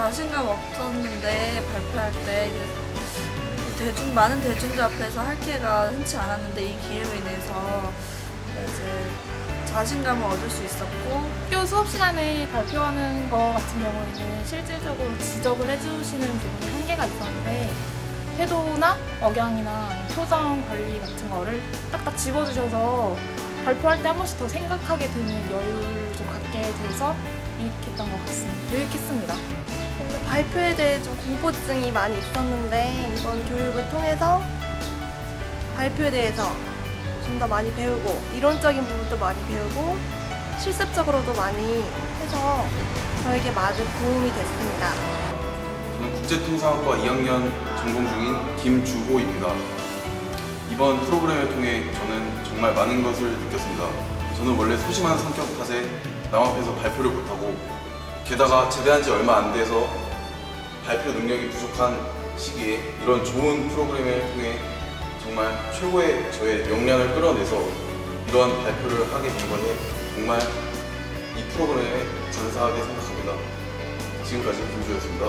자신감 없었는데 발표할 때 대중 많은 대중들 앞에서 할 기회가 흔치 않았는데 이 기회로 인해서 이제 자신감을 얻을 수 있었고 학교 수업 시간에 발표하는 거 같은 경우에는 실질적으로 지적을 해주시는 부분이 한계가 있었는데 태도나 억양이나 표정 관리 같은 거를 딱딱 집어주셔서 발표할 때 한 번씩 더 생각하게 되는 여유를 좀 갖게 돼서 유익했던 것 같습니다. 유익했습니다. 발표에 대해 좀 공포증이 많이 있었는데 이번 교육을 통해서 발표에 대해서 좀 더 많이 배우고 이론적인 부분도 많이 배우고 실습적으로도 많이 해서 저에게 많은 도움이 됐습니다. 저는 국제통상학과 2학년 전공 중인 김주호입니다. 이번 프로그램을 통해 저는 정말 많은 것을 느꼈습니다. 저는 원래 소심한 성격 탓에 남 앞에서 발표를 못하고 게다가 제대한 지 얼마 안 돼서 발표 능력이 부족한 시기에 이런 좋은 프로그램을 통해 정말 최고의 저의 역량을 끌어내서 이러한 발표를 하게 된 것에 정말 이 프로그램에 감사하게 생각합니다. 지금까지 김주호였습니다.